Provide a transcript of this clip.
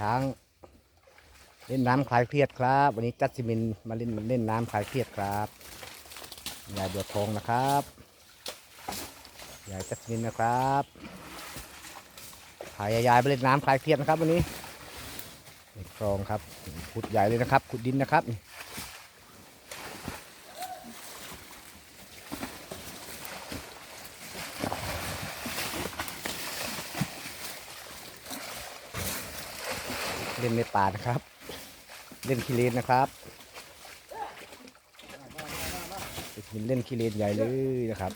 ช้างเล่นน้ำคลายเครียดครับ วันนี้จัสมินมาเล่นเล่นน้ำคลายเครียดครับยายบัวทองนะครับยายจัสมินนะครับพายายายไปเล่นน้ำคลายเครียดนะครับ วันนี้คลองครับขุดใหญ่เลยนะครับขุดดินนะครับ เล่นในป่านะครับ เล่นคีเลนนะครับเล่นเล่นคีเลนใหญ่เลยนะครับ